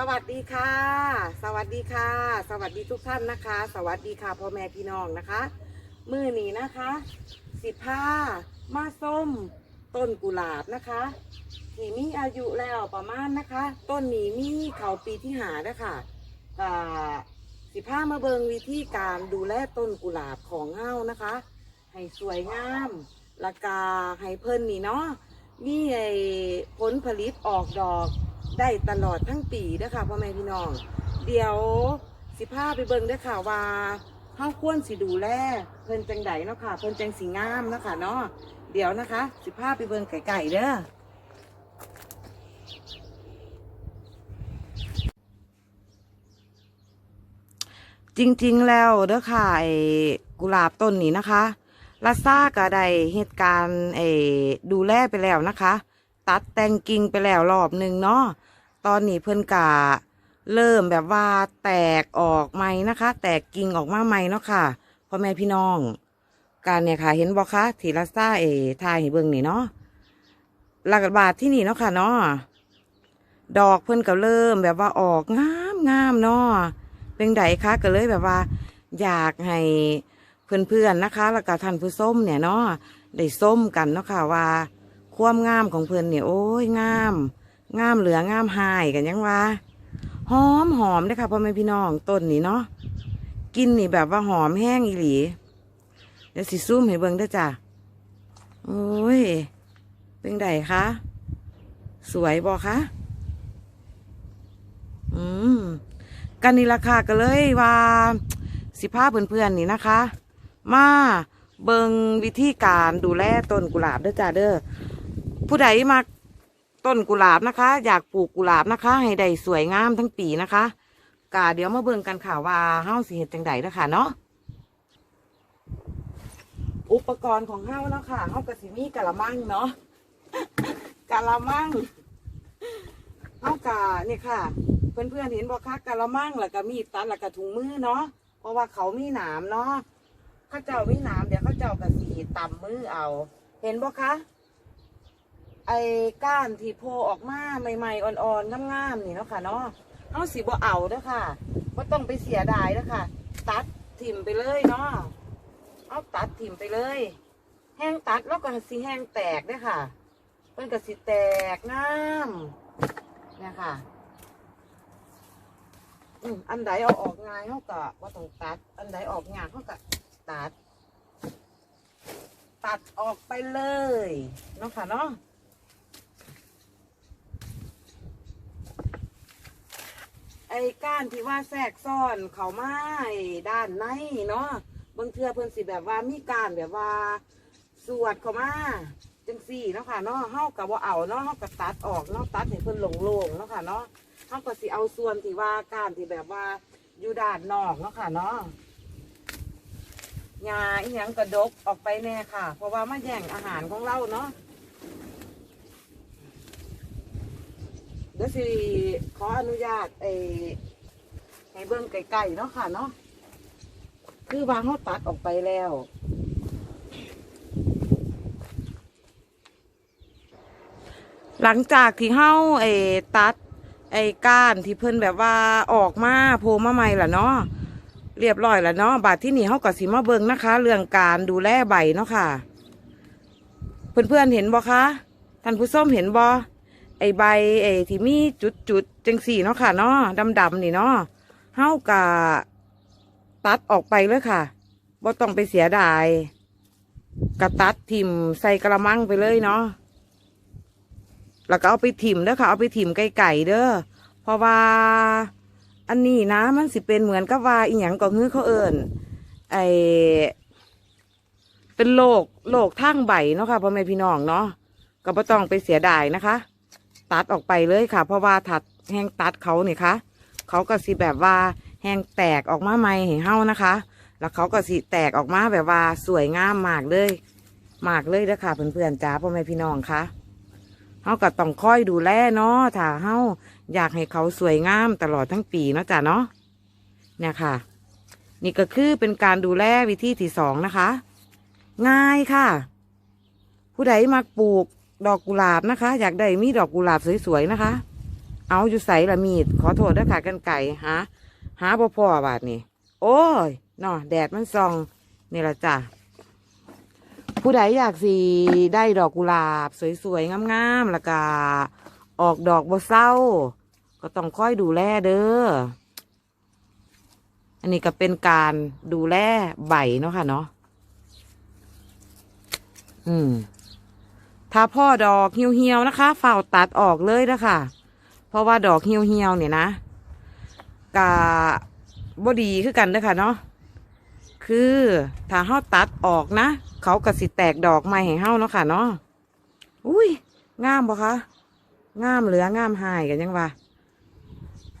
สวัสดีค่ะ สวัสดีค่ะ สวัสดีทุกท่านนะคะ สวัสดีค่ะพ่อแม่พี่น้องนะคะ มือนี้นะคะ สิผ้ามาส้ม ต้นกุหลาบนะคะที่มีอายุแล้วประมาณนะคะ ต้นนี้มีเขาปีที่หาแล้วค่ะอ่าสิผ้ามาเบิงวิธีการดูแลต้นกุหลาบของเฮานะคะ ให้สวยงามละกาให้เพิ่นนี่เนาะมีไอ้ผลผลิตออกดอก ได้ตลอดทั้งปีเด้อค่ะพ่อแม่พี่น้อง เดี๋ยวสิพาไปเบิ่งเด้อค่ะว่าเฮาควรสิดูแลเพิ่นจังใดเนาะค่ะเพิ่นจังสิงามเนาะค่ะเนาะเดี๋ยวนะคะ สิพาไปเบิ่งไก่ๆเด้อจริงๆแล้วเด้อค่ะไอ้กุหลาบต้นนี้นะคะลาซ่าก็ได้เหตุการณ์ไอ้ดูแลไปแล้วนะคะ ตัดแต่งกิ่งไปแล้วรอบหนึ่งเนาะ ตอนนี้เพิ่นกะเริ่มแบบว่าแตกออกใหมนะคะ แตกกิ่งออกมาใหม่เนาะค่ะพ่อแม่พี่น้อง การเนี่ยค่ะ เห็นบอกคะทีละซ่าเอทายให้เบิ่งนี่เนาะหลักบาทที่นี่เนาะค่ะเนาะดอกเพิ่นก็เริ่มแบบว่าออกงามงามเนาะเป็นไดคะก็เลยแบบว่า อยากให้เพื่อนๆนะคะ แล้วก็ท่านผู้ส้มเนี่ยเนาะได้ส้มกันเนาะค่ะว่า ความงามของเพิ่นเนี่ยโอ้ยงาม งามเหลืองามหายกันยังวะหอมหอมเลยค่ะพ่อแม่พี่น้องต้นนี่เนาะกินนี่แบบว่าหอมแห้งอีหลีเดี๋ยวสิซุ่มให้เบิ่งเด้จ้ะโอ้ยเป็นไดคะสวยบอคะอืมกันนี่ราคาก็เลยว่าสิพาเพื่อนๆนี่นะคะ มาเบิงวิธีการดูแลต้นกุหลาบเด้อจ้าเด้อผู้ใดมา ต้นกุหลาบนะคะ อยากปลูกกุหลาบนะคะ ให้ได้สวยงามทั้งปีนะคะกาเดี๋ยวมาเบิ่งกันค่ะว่าเฮ้าสิเฮ็ดจังใดเด้อค่ะเนาะอุปกรณ์ของเฮ้าเนาะค่ะเฮ้ากระสิมีกะละมังเนาะกะละมังเฮ้ากะเนี่ยค่ะ เพื่อนๆเห็นบ่คะกะละมังแล้วก็มีดตัดแล้วก็ถุงมือเนาะเพราะว่าเขามีหนามเนาะข้าเจ้ามีหนามเดี๋ยวข้าเจ้ากระสีตำมือเอา เห็นบ่คะ ไอ้ก้านที่โผล่ออกมาใหม่ๆอ่อนๆงามๆนี่เนาะค่ะเนาะเอาสีบ่เอาเด้อค่ะบ่ต้องไปเสียดายเด้อค่ะ ตัดถิ่มไปเลยเนาะเอาตัดถิ่มไปเลย แห้งตัดแล้วก็สีแห้งแตกเด้อค่ะมันก็สิแตกงามเนี่ยค่ะอืมอันใดเอาออกง่ายเขาก็ว่าต้องตัด อันใดออกยากเขาก็ตัด ตัดออกไปเลยเนาะค่ะเนาะ อ้ก้านที่ว่าแทรกซ่อนเขามาไอ้ด้านในเนาะบางเทือเพิ่นสิแบบว่ามีการแบบว่า สวดเขามาจังสี่เนาะค่ะเนาะเฮากับว่าเอาเนาะเฮากับตัดออกเนาะตัดให้เพิ่นโล่งๆเนาะค่ะเนาะเขาก็สิเอาส่วนที่ว่าการที่แบบว่าอยู่ด้านนอกเนาะค่ะเนาะยาอีหยังกระดกออกไปแน่ค่ะ เพราะว่ามาแย่งอาหารของเราเนาะ เดี๋ยวสิขออนุญาตไอ้ให้เบิ้งไก่ๆเนาะค่ะเนาะคือวางเขาตัดออกไปแล้ว หลังจากที่เฮาไอ้ตัดไอ้ก้านที่เพิ่นแบบว่าออกมาโผล่มาใหม่ละเนาะเรียบร้อยแล้วเนาะบาดที่นี่เฮาก็สิมาเบิ่งนะคะ เรื่องการดูแลใบเนาะค่ะ เพื่อนๆเห็นบ่คะท่านผู้ชมเห็นบ่ ไอใบไอที่มีจุดๆจังสี่เนาะค่ะเนาะดำๆนี่เนาะเฮากะตัดออกไปเลยค่ะบ่ต้องไปเสียดายกะตัดทิ่มใส่กระมังไปเลยเนาะแล้วก็เอาไปถิ่มเด้อค่ะ เอาไปถิ่มไก่ๆเด้อเพราะว่า อันนี้นะมันสิเป็นเหมือนกับว่าอีหยังก็คือเขาเอิญไอเป็นโรคโรคทางใบเนาะค่ะพ่อแม่พี่น้องเนาะก็บ่ต้องไปเสียดายนะคะ ตัดออกไปเลยค่ะ เพราะว่าถัดแห้งตัดเขาเนี่ยค่ะเขาก็สิแบบว่าแห้งแตกออกมาใหม่ให้เฮานะคะ แล้วเขาก็สิแตกออกมาแบบว่าสวยงามมากเลยมากเลยเด้อค่ะเพื่อนๆจ้าพ่อแม่พี่น้องค่ะเฮาก็ต้องคอยดูแลเนาะถ้าเฮาอยากให้เขาสวยงามตลอดทั้งปีเนาะจ้ะเนาะเนี่ยค่ะ นี่ก็คือเป็นการดูแลวิธีที่สองนะคะ ง่ายค่ะ ผู้ใดมักปลูก ดอกกุหลาบนะคะ อยากได้มีดอกกุหลาบสวยๆนะคะ เอาอยู่ใส่ละมีด ขอโทษด้วยค่ะกันไก่หาหาบ่พอบาดนี่โอ้ยเนาะแดดมันส่องนี่ละจ้ะผู้ใดอยากสีได้ดอกกุหลาบ สวยๆงามๆแล้วก็ออกดอกบ่เศร้า ก็ต้องค่อยดูแลเด้ออันนี้ก็เป็นการดูแลใบเนาะค่ะเนาะอืม ถ้าพ่อดอกเหี่ยวๆนะคะฝ่าวตัดออกเลยนะคะ เพราะว่าดอกเหี่ยวๆเนี่ยนะกะบดีคือกันเด้อค่ะเนาะคือถ้าเฮาตัดออกนะ เขาก็สิแตกดอกใหม่ให้เฮาเนาะค่ะเนาะอุ้ยงามปะคะงามเหลืองามหายกันยังวะ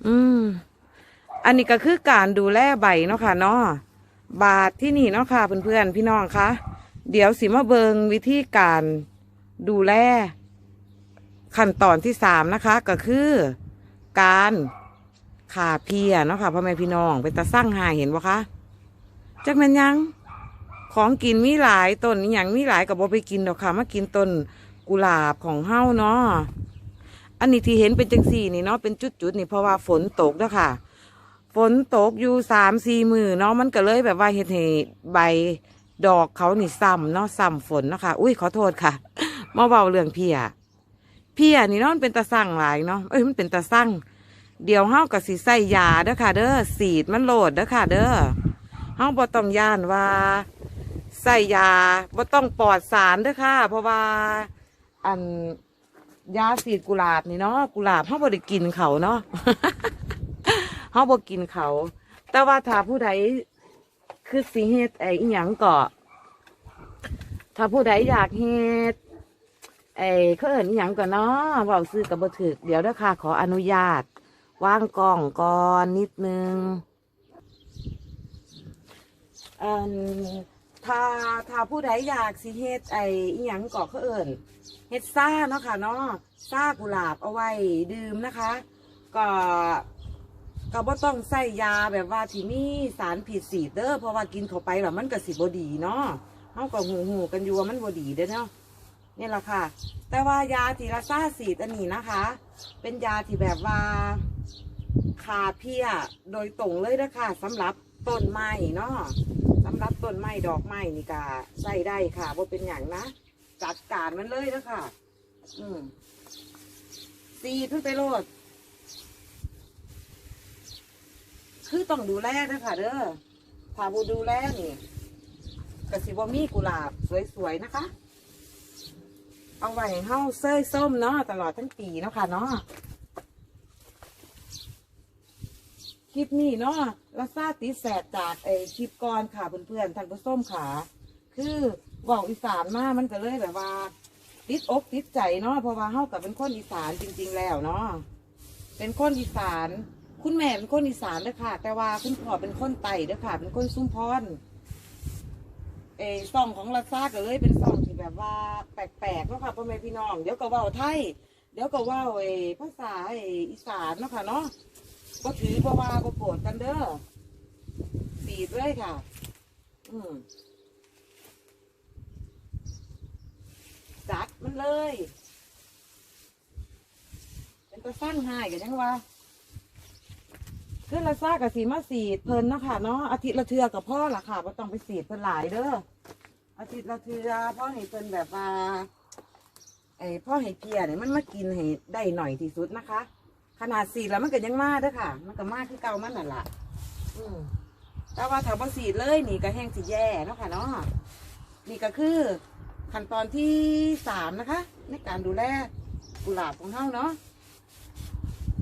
อืม อันนี้ก็คือการดูแลใบเนาะค่ะเนาะบาทที่นี่เนาะค่ะเพื่อนๆพี่น้องคะเดี๋ยวสิมาเบิงวิธีการ ดูแล ขั้นตอนที่สามนะคะ ก็คือ การขาเพียเนาะค่ะพ่อแม่พี่น้องเป็นตาสร้างหาเห็นบ่คะจักแม่นยัง ของกินมีหลายต้นอย่างมีหลายกับบ่ไปกินดอกค่ะมากินต้นกุหลาบของเฮาเนาะอันนี้ที่เห็นเป็นจังสี่นี่เนาะเป็นจุดๆนี่เพราะว่าฝนตกเด้อค่ะ ฝนตกอยู่สามสี่มือเนาะมันก็เลยแบบว่าเห็ดให้ใบดอกเขานี่ซ้ำเนาะซ้ำฝนเนาะค่ะ อุ้ยขอโทษค่ะ มาเบาเรื่องเพียเพียนี่เนาะมันเป็นตาสั่งหลายเนาะ เอ้ย มันเป็นตาสั่ง เดี๋ยวเฮากับสิใส่ยาเด้อค่ะ เด้อ สีดมันโหลดเด้อค่ะ เด้อ เฮาบ่ต้องย่านว่า ใส่ยาบ่ต้องปลอดสารเด้อค่ะ เพราะว่า อันยาสีดกุหลาบนี่เนาะ กุหลาบเฮาบ่ได้กินเขาเนาะ เฮาบ่กินเขา แต่ว่าถ้าผู้ใดคือสิเฮ็ดไอ้อิหยังก็ถ้าผู้ใดอยากเฮ็ด ไอ้เขาเอินอิหยังก็เนาะเว้าซื้อกับบถึก เดี๋ยวเด้อค่ะ ขออนุญาตวางกล้องก่อนนิดนึงอันถ้าถ้าผู้ใดอยากสิเฮ็ดไอ้อิหยังก็เขาเอินเฮ็ดซ่าเนาะค่ะเนาะซ่ากุหลาบเอาไว้ดื่มนะคะ ก็ก็บ่ต้องใส่ยาแบบว่าที่มีสารผิดสีเด้อเพราะว่ากินเข้าไปแล้วมันก็สิบ่ดีเนาะเฮาก็หูหูกันอยู่ว่ามันบ่ดีเด้อเนาะ นี่แหละค่ะ แต่ว่ายาที่รักษาสีดอันนี้นะคะ เป็นยาที่แบบว่าคาเพียโดยตรงเลยนะคะสำหรับต้นไม้เนาะสำหรับต้นไม้ดอกไม้นี่ก็ใส่ได้ค่ะบ่เป็นอย่างนะจัดการมันเลยนะคะอืมสีดขึ้นไปโลด คือต้องดูแลนะคะเด้อถ้าบูดูแลนี่กระสิบมีกุหลาบสวยๆนะคะ เอาไว้ให้เฮาเซ้ยส้มเนาะตลอดทั้งปีเนาะค่ะเนาะคลิปนี้เนาะลาซาติดแสดจากไอคลิปก่อนค่ะเพื่อนๆท่านผู้ส้มขาคือว่าอีสานมามันก็เลยแบบว่า ติดอกติดใจเนาะเพราะว่าเฮากับเป็นคนอีสานจริง ๆ แล้วเนาะเป็นคนอีสาน คุณแม่เป็นคนอีสานเด้อค่ะ แต่ว่าคุณพ่อเป็นคนไต่เด้อค่ะ เป็นคนซุ้มพร เออซองของลาซาก็เลยเป็นซองที่แบบว่าแปลกๆเนาะค่ะพ่อแม่พี่น้อง เดี๋ยวก็เว่าไทย เดี๋ยวก็เว่าเออภาษาเอออีสานเนาะค่ะเนาะก็ถือเพราว่าก็โกรธกันเด้อสีดเลยค่ะ อืมจัดมันเลย เป็นตัวสร้างหายกันยังวะคือละซ่ากับสีมาสีดเพิ่นเนาะค่ะเนาะอาทิตย์ละเทือกับพ่อละค่ะว่าต้องไปสีดเพิ่นหลายเด้อ อาทิตย์ละเทือพ่อให้เพิ่นแบบว่าไอ้พ่อให้เพียเนี่ยมันมากินให้ได้หน่อยที่สุดนะคะ ขนาดสีดแล้วมันก็ยังมาเด้อค่ะ มันก็มาคือเก่ามันนั่นแหละอืมแต่ว่าถ้าบ่สีดเลยนี่ก็แห้งสิแย่เนาะค่ะเนาะนี่ก็คือขั้นตอนที่สามนะคะ ในการดูแลกุหลาบของเฮาเนาะ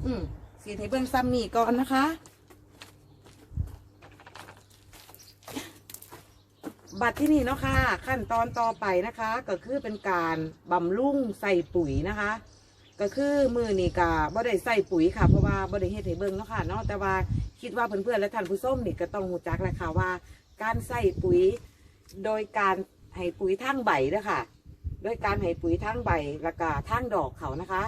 อืมสีให้เบิ่งซ้ำนี่ก่อนนะคะ บัตรที่นี่เนาะค่ะขั้นตอนต่อไปนะคะ ก็คือเป็นการบำรุงใส่ปุ๋ยนะคะ ก็คือมือนี่กะบ่ได้ใส่ปุ๋ยค่ะเพราะว่าบ่ได้เฮ็ดให้เบิ่งเนาะค่ะเนาะแต่ว่าคิดว่าเพื่อนๆและท่านผู้ชมนี่ก็ต้องรู้จักแหละค่ะว่า การใส่ปุ๋ยโดยการให้ปุ๋ยทั้งใบเด้อค่ะ โดยการให้ปุ๋ยทั้งใบแล้วก็ทั้งดอกเขานะคะ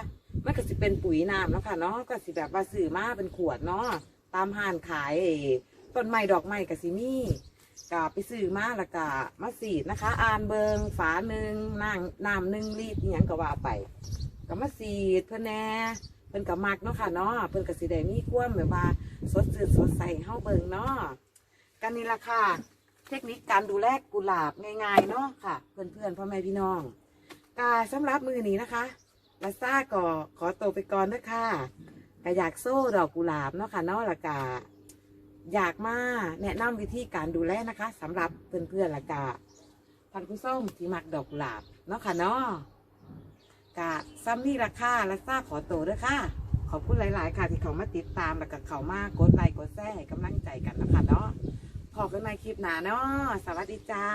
มันก็สิเป็นปุ๋ยน้ำเนาะค่ะเนาะก็สิแบบว่าซื้อมาเป็นขวดเนาะตามห้านขายต้นไม้ดอกไม้ก็สิมี ก็ไปซื้อมาล้วก็มาสีดนะคะ อ่านเบิงฝาหนึ่งน้ำน้ำหนึ่งลิตรอหย่างก็ว่าไปก็มาสีดเพื่อแน่เพิ่นก็มักเนาะค่ะเนาะเพิ่นก็สิได้มีความแบบว่า สดชื่นสดใสให้เฮาเบิ่งเนาะกันนี่ล่ะค่ะ เทคนิคการดูแลกุหลาบง่ายๆเนาะค่ะ เพื่อนๆพ่อแม่พี่น้องกาสำหรับมือนี้นะคะลาซ่าก็ขอตัวไปก่อนเด้อค่ะก็อยากโซ่ดอกกุหลาบเนาะค่ะเนาะละกา อยากมาแนะนำวิธีการดูแลนะคะ สำหรับเพื่อนๆละกะท่านผู้ส้มที่มักดอกหลาบเนาะค่ะเนาะกะซัมนี่ราคาและซ่าขอโตด้วยค่ะ ขอบคุณหลาย ๆ ค่ะ ที่เขามาติดตามและกับเขามากกดไลค์กดแชร์กำลังใจกันนะคะเนาะขอกันในคลิปหนาเนาะสวัสดีจ้า